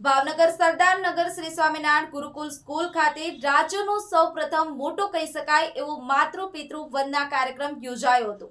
ભાવનગર સરદાર નગર Shri Swaminarayan Gurukul school ખાતે રાજ્યનો સૌ પ્રથમ મોટો કહી શકાય એવો માતૃ પિતૃ વંદના કાર્યક્રમ યોજાયો હતો.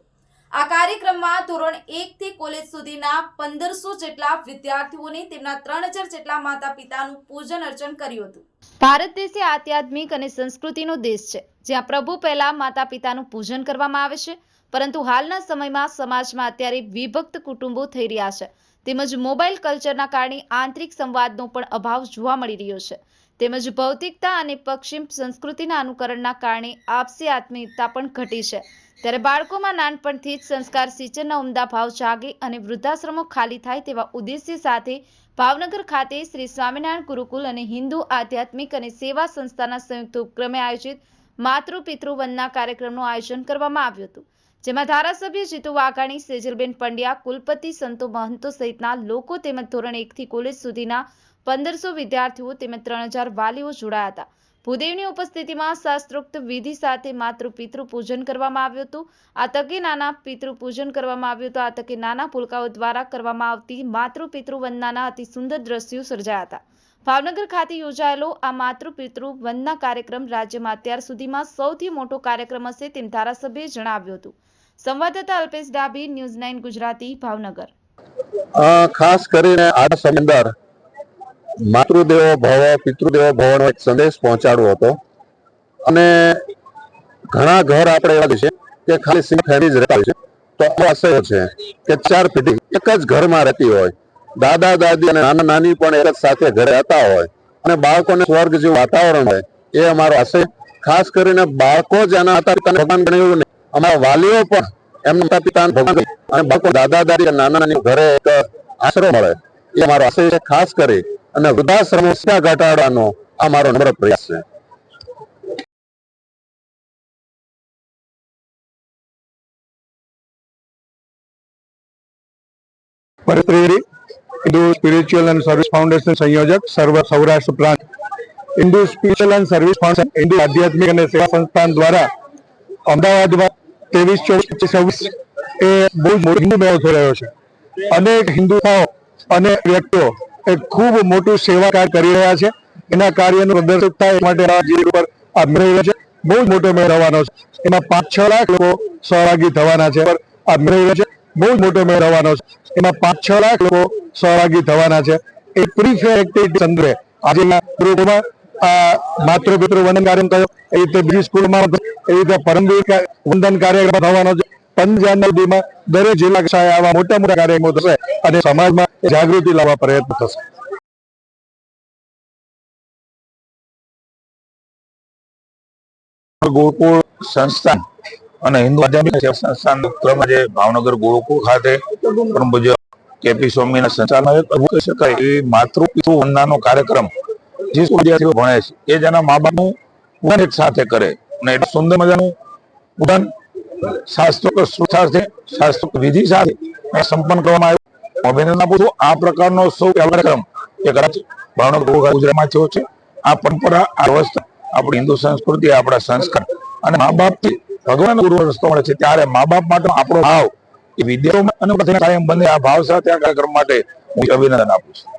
આ કાર્યક્રમમાં ધોરણ એક થી કોલેજ સુધીના પંદરસો જેટલા વિદ્યાર્થીઓને તેમના ત્રણ જેટલા માતા પિતાનું પૂજન અર્ચન કર્યું હતું. ભારત દેશ એ આધ્યાત્મિક અને સંસ્કૃતિનો દેશ છે, જ્યાં પ્રભુ પહેલા માતા પિતાનું પૂજન કરવામાં આવે છે, પરંતુ હાલના સમયમાં સમાજમાં અત્યારે વિભક્ત કુટુંબો થઈ રહ્યા છે. તેમજ મોબાઈલ કલ્ચરના કારણે આંતરિક સંવાદનો પણ અભાવ જોવા મળી રહ્યો છે. તેમજ ભૌતિકતા અને પશ્ચિમ સંસ્કૃતિના અનુકરણના કારણે આપસી આત્મીયતા પણ ઘટી છે. ત્યારે બાળકોમાં નાનપણથી જ સંસ્કાર સિંચનના ઉમદા ભાવ જાગે અને વૃદ્ધાશ્રમો ખાલી થાય તેવા ઉદ્દેશ્ય સાથે ભાવનગર ખાતે શ્રી સ્વામિનારાયણ ગુરુકુલ અને હિન્દુ આધ્યાત્મિક અને સેવા સંસ્થાના સંયુક્ત ઉપક્રમે આયોજિત માતૃ પિતૃ વંદના કાર્યક્રમનું આયોજન કરવામાં આવ્યું હતું. જેમાં ધારાસભ્ય જીતુ વાઘાણી, સેજલબેન પંડ્યા, કુલપતિ સંતો મહંતો સહિતના લોકો તેમજ ધોરણ એકથી કોલેજ સુધીના પંદરસો વિદ્યાર્થીઓ તેમજ ત્રણ વાલીઓ જોડાયા હતા. ભૂદેવની ઉપસ્થિતિમાં શાસ્ત્રોક્ત વિધિ સાથે માતૃ પિતૃ પૂજન કરવામાં આવ્યું હતું. આ તકે નાના પિતૃ પૂજન કરવામાં આવ્યું હતું. આ તકે નાના પુલકાઓ દ્વારા કરવામાં આવતી માતૃ પિતૃ વંદનાના અતિ સુંદર દ્રશ્યો સર્જાયા હતા. ભાવનગર ખાતે યોજાયેલો આ માતૃ પિતૃ વંદના કાર્યક્રમ રાજ્યમાં અત્યાર સુધીમાં સૌથી મોટો કાર્યક્રમ હશે તેમ ધારાસભ્યએ જણાવ્યું હતું. સંવાદદાતા અલ્પેશ ડાભી, ન્યૂઝ નાઇન ગુજરાતી, ભાવનગર. ખાસ કરીને આ સમંદર માતૃદેવો ભવ, પિતૃદેવો ભવનો એક સંદેશ પહોંચાડવો હતો. અને ઘણા ઘર આપણે એવા છે કે ખાલી સિંગલ ફેમિલી જ રહેતા છે. તો આ આશય છે કે ચાર પેઢી એક જ ઘરમાં રહેતી હોય. દાદા, દાદી અને નાના, નાની પણ એક જ સાથે ઘરે હતા હોય. અને બાળકોને સ્વર્ગ જેવું વાતાવરણ હોય. એ અમારો આશય. ખાસ કરીને બાળકો જ એના હતા, ભગવાન ગણાવ્યું નહીં. અમારા વાલીઓ પણ એમના ગણે. અને બાળકો દાદા દાદી નાના નાની ઘરે એક આશરો મળે એ અમારો આશય છે ખાસ કરી અને વૃદ્ધાશ્રમો ઘટાડવાનો આ મારો નમ્ર પ્રયાસ છે Hindu spiritual and service foundation સંયોજક સર્વ સૌરાષ્ટ્ર પ્રાંત Hindu spiritual and service foundation Hindu આધ્યાત્મિક અને સેવા સંસ્થાન દ્વારા અમદાવાદમાં ત્રેવીસ, ચોવીસ છવ્વીસ એ બહુ જ હિન્દુ મેળો થઈ રહ્યો છે. અનેક હિન્દુઓ અને વ્યક્તિઓ એ ખૂબ મોટું સેવા કાર્ય કરી રહ્યા છે. એના કાર્યનું પ્રદર્શિત થાય માટે ઉપર આ છે. બહુ જ મોટો મેળો રહેવાનો છે. એમાં પાંચ, છ લાખ લોકો સહભાગી થવાના છે. આ મેળો છે. બહુ જ મોટો મેળો રહેવાનો છે. એમાં પાંચ, છ લાખ લોકો સહભાગી થવાના છે. એ પ્રી ફેર આજે ગ્રુપમાં આ વંદન કાર્યક્રમ થયો. એ રીતે બીજી સ્કૂલમાં એ રીતે પરમવીર વંદન કાર્યક્રમ થવાનો છે દીમાં દરેક જિલ્લા કક્ષાએ આવા મોટા મોટા કાર્યક્રમો થશે અને સમાજમાં જાગૃતિ લાવવા પ્રયત્ન થશે. ગુરુકુળ સંસ્થાન અને હિન્દુ આધ્યાત્મિક સંસ્થાન ક્રમમાં જે ભાવનગર ગુરુકુળ ખાતે પરમ પૂજ્ય કેપી સ્વામીના સંચાલનમાં શકાય એવી માતૃ પિતૃ વંદનાનો કાર્યક્રમ વિદ્યાર્થીઓ ભણે છે. એ જેના મા બાપનું પૂજન એક સાથે કરે. અને એટલું સુંદર મજાનું પૂજન શાસ્ત્રોક શ્રુતાર્થે શાસ્ત્રોક વિધિ સાથે સંપન્ન કરવામાં આવ્યું. અભિનંદન આપું છું. આ પ્રકારનો સૌ કાર્યક્રમ એ કદાચ ભાવનગર ગુજરાતમાં થયો છે. આ પરંપરા, આ વ્યવસ્થા આપણી હિન્દુ સંસ્કૃતિ, આપણા સંસ્કાર અને મા બાપથી ભગવાન ગુરુ રસ્તો મળે છે. ત્યારે મા બાપ માટે આપણો ભાવ એ વિદ્યાઓ અને કાયમ બંને આ ભાવ સાથે આ કાર્યક્રમ માટે હું અભિનંદન આપું છું.